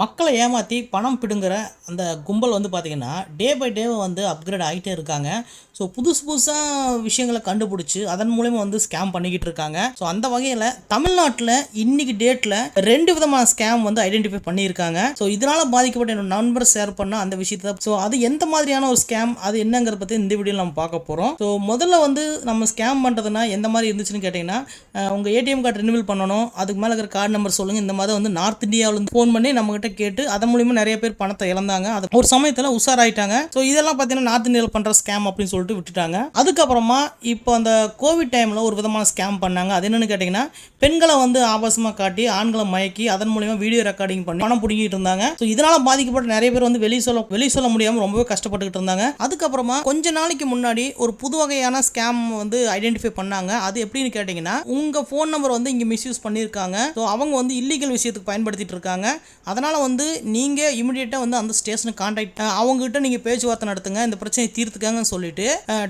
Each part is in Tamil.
மக்களை ஏமாற்றி பணம் பிடுங்குற அந்த கும்பல் வந்து பார்த்திங்கன்னா டே பை டே வந்து அப்கிரேட் ஆகிட்டே இருக்காங்க. ஸோ புதுசு புதுசாக விஷயங்களை கண்டுபிடிச்சி அதன் மூலயமா வந்து ஸ்கேம் பண்ணிக்கிட்டு இருக்காங்க. ஸோ அந்த வகையில் தமிழ்நாட்டில் இன்னைக்கு டேட்டில் ரெண்டு விதமான ஸ்கேம் வந்து ஐடென்டிஃபை பண்ணியிருக்காங்க. ஸோ இதனால் பாதிக்கப்பட்ட என்னோட நண்பர் ஷேர் பண்ண அந்த விஷயத்தை. ஸோ அது எந்த மாதிரியான ஒரு ஸ்கேம் அது என்னங்கிறத பற்றி இந்த வீடியோவில் நம்ம பார்க்க போகிறோம் ஸோ முதல்ல வந்து நம்ம ஸ்கேம் பண்ணுறதுனா எந்த மாதிரி இருந்துச்சுன்னு கேட்டிங்கன்னா உங்கள் ஏடிஎம் கார்டு ரினிவல் பண்ணணும். அதுக்கு மேலே இருக்கிற கார்டு நம்பர் சொல்லுங்கள் இந்த மாதிரி வந்து நார்த் இந்தியாவிலேருந்து ஃபோன் பண்ணி நம்மகிட்ட கேட்டு அதன் மூலியமா நிறைய பேர் பணத்தை இழந்தாங்க. அது ஒரு சமயத்தில் உஷாராயிட்டாங்க. ஸோ இதெல்லாம் பார்த்தீங்கன்னா நார்த் இந்தியாவில் பண்ணுற ஸ்கேம் அப்படின்னு சொல்லிட்டு விட்டுட்டாங்க. அதுக்கப்புறமா இப்போ அந்த கோவிட் டைமில் ஒரு விதமான ஸ்கேம் பண்ணாங்க. அது என்னன்னு கேட்டிங்கன்னா பெண்களை வந்து ஆபாசமாக காட்டி ஆண்களை மயக்கி அதன் மூலியமா வீடியோ ரெக்கார்டிங் பண்ணி பணம் பிடிங்கிட்டு இருந்தாங்க. ஸோ இதனால பாதிக்கப்பட்ட நிறைய பேர் வந்து வெளியே சொல்ல வெளியே சொல்ல முடியாமல் ரொம்பவே கஷ்டப்பட்டுக்கிட்டு இருந்தாங்க. அதுக்கப்புறமா கொஞ்ச நாளைக்கு முன்னாடி ஒரு புது வகையான ஸ்கேம் வந்து ஐடென்டிஃபை பண்ணாங்க. அது எப்படின்னு கேட்டிங்கன்னா உங்கள் ஃபோன் நம்பர் வந்து இங்கே மிஸ்யூஸ் பண்ணியிருக்காங்க. ஸோ அவங்க வந்து இல்லீகல் விஷயத்துக்கு பயன்படுத்திட்டு இருக்காங்க. அதனால் வந்து நீங்கள் இமிடியேட்டாக வந்து அந்த ஸ்டேஷனுக்கு காண்டாக்ட் அவங்ககிட்ட நீங்கள் பேச்சுவார்த்தை நடத்துங்க இந்த பிரச்சனையை தீர்த்துக்காங்கன்னு சொல்லிட்டு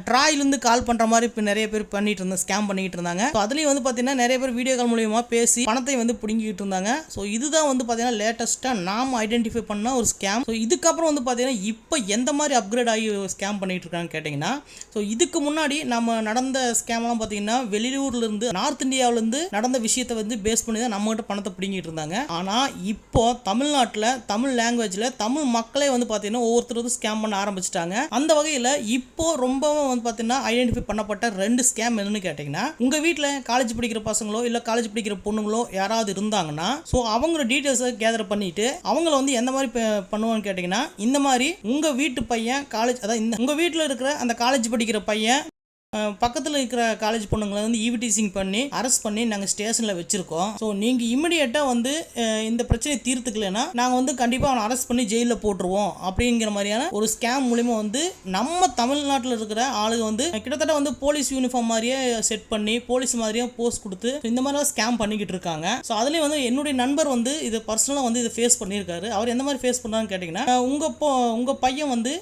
ட்ராயிலேருந்து கால் பண்ணுற மாதிரி இப்போ நிறைய பேர் பண்ணிட்டு இருந்தாங்க ஸ்கேம் பண்ணிட்டு இருந்தாங்க. ஸோ அதுலேயும் வந்து பார்த்தீங்கன்னா நிறைய பேர் வீடியோ கால் மூலியமாக பேசி பணத்தை வந்து பிடுங்கிட்டு இருந்தாங்க. ஸோ இதுதான் வந்து பார்த்தீங்கன்னா லேட்டஸ்ட்டாக நாம் ஐடென்டிஃபை பண்ண ஒரு ஸ்கேம் ஸோ இதுக்கப்புறம் வந்து பார்த்தீங்கன்னா இப்போ எந்த மாதிரி அப்கிரேட் ஆகி ஸ்கேம் பண்ணிட்டு இருக்காங்கன்னு கேட்டிங்கன்னா ஸோ இதுக்கு முன்னாடி நம்ம நடந்த ஸ்கேம்லாம் பார்த்தீங்கன்னா வெளியூர்லேருந்து நார்த் இந்தியாவிலேருந்து நடந்த விஷயத்தை வந்து பேஸ் பண்ணி தான் நம்மகிட்ட பணத்தை பிடிங்கிட்டு இருந்தாங்க. ஆனால் இப்போ தமிழ் தமிழ்நாட்டில் தமிழ் லாங்குவேஜில் தமிழ் மக்களே வந்து பார்த்தீங்கன்னா ஒவ்வொருத்தர் வந்து ஸ்கேம் பண்ண ஆரம்பிச்சிட்டாங்க. அந்த வகையில் இப்போ ரொம்பவும் வந்து பார்த்தீங்கன்னா ஐடென்டிஃபை பண்ணப்பட்ட ரெண்டு ஸ்கேம் என்னன்னு கேட்டிங்கன்னா உங்கள் வீட்டில் காலேஜ் படிக்கிற பசங்களோ இல்லை காலேஜ் படிக்கிற பொண்ணுங்களோ யாராவது இருந்தாங்கன்னா ஸோ அவங்களோட டீட்டெயில்ஸை கேதர் பண்ணிட்டு அவங்கள வந்து எந்த மாதிரி ப- பண்ணுவான்னு கேட்டிங்கன்னா இந்த மாதிரி உங்கள் வீட்டு பையன் காலேஜ் அதாவது இந்த உங்கள் வீட்டில் இருக்கிற அந்த காலேஜ் படிக்கிற பையன் பக்கத்தில் இருக்கிற காலேஜ் பொண்ணுங்களை வந்து ஈவிடிசிங் பண்ணி அரெஸ்ட் பண்ணி நாங்கள் ஸ்டேஷனில் வச்சுருக்கோம். ஸோ நீங்கள் இமிடியேட்டாக வந்து இந்த பிரச்சனையை தீர்த்துக்கலைன்னா நாங்கள் வந்து கண்டிப்பாக அவனை அரெஸ்ட் பண்ணி ஜெயிலில் போட்டுருவோம். அப்படிங்கிற மாதிரியான ஒரு ஸ்கேம் மூலிமா வந்து நம்ம தமிழ்நாட்டில் இருக்கிற ஆளுங்க வந்து கிட்டத்தட்ட வந்து போலீஸ் யூனிஃபார்ம் மாதிரியே செட் பண்ணி போலீஸ் மாதிரியே போஸ்ட் கொடுத்து இந்த மாதிரிலாம் ஸ்கேம் பண்ணிக்கிட்டு இருக்காங்க. ஸோ அதுலேயும் வந்து என்னுடைய நண்பர் வந்து இது பர்சனலாக வந்து இதை ஃபேஸ் பண்ணியிருக்காரு. அவர் எந்த மாதிரி ஃபேஸ் பண்ணான்னு கேட்டிங்கன்னா உங்கள் உங்கள் பையன் வந்து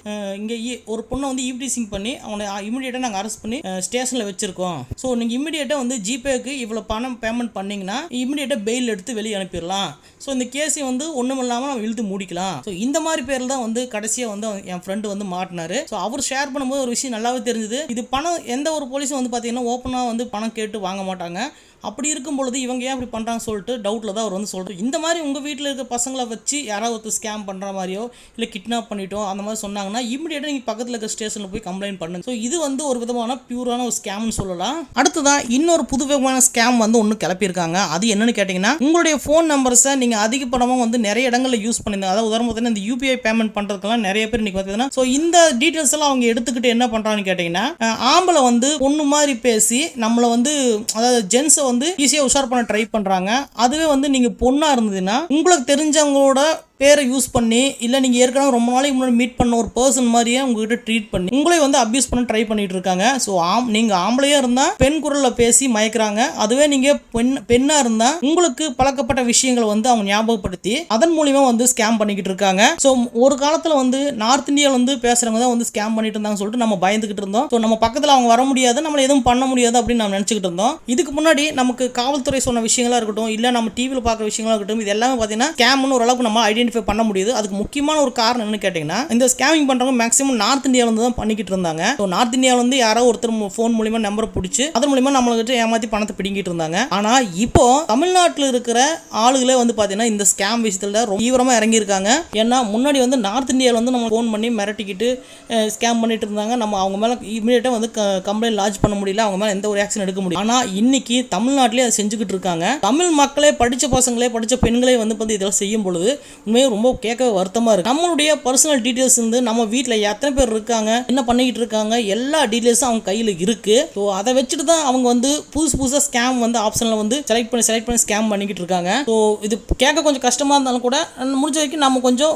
இங்கே ஒரு பொண்ணை வந்து ஈவ்டீசிங் பண்ணி அவனை இமிடியேட்டாக நாங்கள் அரெஸ்ட் பண்ணி ஸ்டேஷனில் வச்சுருக்கோம். ஸோ நீங்கள் இமீடியட்டாக வந்து ஜிபேக்கு இவ்வளோ பணம் பேமெண்ட் பண்ணிங்கன்னா இமீடியட்டாக பெயில் எடுத்து வெளியே அனுப்பிடலாம். ஸோ இந்த கேஸை வந்து ஒன்றும் இல்லாமல் நம்ம இழுத்து மூடிக்கலாம். ஸோ இந்த மாதிரி பேரில் தான் வந்து கடைசியாக வந்து என் ஃப்ரெண்டு வந்து மாட்டினார். ஸோ அவர் ஷேர் பண்ணும்போது ஒரு விஷயம் நல்லாவே தெரிஞ்சுது. இது பணம் எந்த ஒரு போலீஸும் வந்து பார்த்தீங்கன்னா ஓப்பனாக வந்து பணம் கேட்டு வாங்க மாட்டாங்க. அப்படி இருக்கும் பொழுது இவங்க ஏன் அப்படி பண்ணுறாங்க சொல்லிட்டு டவுட்டில் தான் அவர் வந்து சொல்கிறார் இந்த மாதிரி உங்கள் வீட்டில் இருக்க பசங்களை வச்சு யாராவது ஒருத்தர் ஸ்கேம் பண்ணுற மாதிரியோ இல்லை கிட்னாப் பண்ணிட்டோம் அந்த மாதிரி சொன்னாங்கன்னா இமீடியட்டாக நீங்கள் பக்கத்தில் இருக்க ஸ்டேஷனில் போய் கம்ப்ளைண்ட் பண்ணுங்க. ஸோ இது வந்து ஒரு விதமான பியூரான ஒரு ஸ்கேம்னு சொல்லலாம். அடுத்ததான் இன்னொரு புது விதமான ஸ்கேம் வந்து ஒன்று கிளப்பியிருக்காங்க. அது என்னன்னு கேட்டிங்கன்னா உங்களுடைய ஃபோன் நம்பர்ஸை நீங்கள் அதிகப்படமாக வந்து நிறைய இடங்களில் யூஸ் பண்ணியிருந்தாங்க. அதாவது உதாரணம் பார்த்தீங்கன்னா இந்த யூபிஐ பேமெண்ட் பண்ணுறதுக்கெல்லாம் நிறைய பேர் இன்னைக்கு பார்த்தீங்கன்னா ஸோ இந்த டீட்டெயில்ஸ் எல்லாம் அவங்க எடுத்துக்கிட்டு என்ன பண்ணுறான்னு கேட்டிங்கன்னா ஆம்பளை வந்து பொண்ணு மாதிரி பேசி நம்மளை வந்து அதாவது ஜென்ஸை வந்து ஈஸியாக உஷார் பண்ண ட்ரை பண்ணுறாங்க அதுவே வந்து நீங்கள் பொண்ணாக இருந்ததுன்னா உங்களுக்கு தெரிஞ்சவங்களோட பேரை யூஸ் பண்ணி இல்லை நீங்கள் ஏற்கனவே ரொம்ப நாளைக்கு முன்னாடி மீட் பண்ண ஒரு பர்சன் மாதிரியே உங்ககிட்ட ட்ரீட் பண்ணி உங்களே வந்து அப்யூஸ் பண்ண ட்ரை பண்ணிட்டு இருக்காங்க. ஸோ ஆம் நீங்கள் ஆம்பளையாக இருந்தால் பெண் குரலில் பேசி மயக்கிறாங்க. அதுவே நீங்கள் பெண் பெண்ணாக இருந்தால் உங்களுக்கு பழக்கப்பட்ட விஷயங்களை வந்து அவங்க ஞாபகப்படுத்தி அதன் மூலியமாக வந்து ஸ்கேம் பண்ணிக்கிட்டு இருக்காங்க. ஸோ ஒரு காலத்தில் வந்து நார்த் இந்தியாவில் வந்து பேசுகிறவங்க தான் வந்து ஸ்கேம் பண்ணிட்டு இருந்தாங்கன்னு சொல்லிட்டு நம்ம பயந்துக்கிட்டு இருந்தோம். ஸோ நம்ம பக்கத்தில் அவங்க வர முடியாது நம்மளை எதுவும் பண்ண முடியாது அப்படின்னு நம்ம நினச்சிக்கிட்டு இருந்தோம். இதுக்கு முன்னாடி நமக்கு காவல்துறை சொன்ன விஷயங்களா இருக்கட்டும் இல்லை நம்ம டிவியில் பார்க்குற விஷயங்களா இருக்கட்டும் இது எல்லாமே பார்த்தீங்கன்னா ஸ்கேம்னு ஓரளவுக்கு நம்ம ஐடென்டிஃபை பண்ண முடியுது. அதுக்கு முக்கியமான ஒரு காரணம் என்னன்னு கேட்டிங்கன்னா இந்த ஸ்கேமிங் பண்ணுறவங்க மேக்ஸிமம் நார்த் இந்தியாவில தான் பண்ணிக்கிட்டு இருந்தாங்க. ஸோ நார்த் இந்தியாவிலேருந்து யாரோ ஒருத்தர் ஃபோன் மூலியமாக நம்பரை பிடிச்சி அதன் மூலியமா நம்மளுக்கு ஏமாத்தி பணத்தை பிடிங்கிட்டு இருந்தாங்க. ஆனால் இப்போ தமிழ்நாட்டில் இருக்கிற ஆளுகளே வந்து பார்த்தீங்கன்னா இந்த ஸ்கேம் விஷயத்தில் ரொம்ப தீவிரமாக இறங்கியிருக்காங்க. ஏன்னா முன்னாடி வந்து நார்த் இந்தியாவில் வந்து நம்ம ஃபோன் பண்ணி மிரட்டிக்கிட்டு ஸ்கேம் பண்ணிட்டு இருந்தாங்க. நம்ம அவங்க மேலே இமீடியட்டாக வந்து கம்ப்ளைண்ட் லாட்ஜ் பண்ண முடியல. அவங்க மேலே எந்த ஒரு ஆக்ஷன் எடுக்க முடியும் ஆனால் இன்னைக்கு தமிழ்நாட்டிலே அதை செஞ்சுக்கிட்டு இருக்காங்க. தமிழ் மக்களே படித்த பசங்களே படித்த பெண்களே வந்து பார்த்து இதெல்லாம் செய்யும் பொழுது எல்லாருக்குமே ரொம்ப கேட்கவே வருத்தமாக இருக்கு. நம்மளுடைய பர்சனல் டீட்டெயில்ஸ் வந்து நம்ம வீட்டில் எத்தனை பேர் இருக்காங்க என்ன பண்ணிக்கிட்டு இருக்காங்க எல்லா டீட்டெயில்ஸும் அவங்க கையில் இருக்கு. ஸோ அதை வச்சுட்டு தான் அவங்க வந்து புதுசு புதுசாக ஸ்கேம் வந்து ஆப்ஷனில் வந்து செலக்ட் பண்ணி செலக்ட் பண்ணி ஸ்கேம் பண்ணிக்கிட்டு இருக்காங்க. ஸோ இது கேட்க கொஞ்சம் கஷ்டமாக இருந்தாலும் கூட முடிஞ்ச வரைக்கும் நம்ம கொஞ்சம்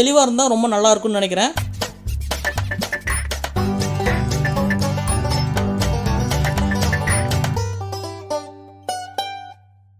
தெளிவாக இருந்தால் ரொம்ப நல்லா இருக்கும்னு நினைக்கிறேன்.